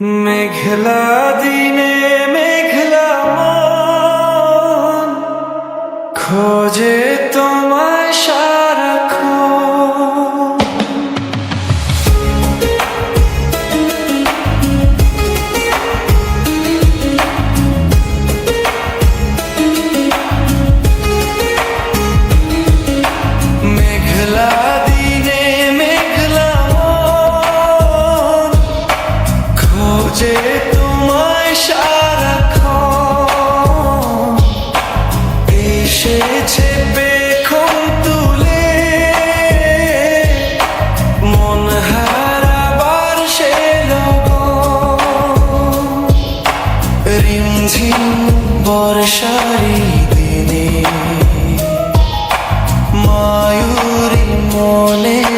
মেঘলা দিনে মেঘলা মন খোঁজে যে তোমায় সারাক্ষণ এসেছে বেখন তুলে। মন সে রিমঝিম বর্ষারি দিনে। মায়ুরি মনে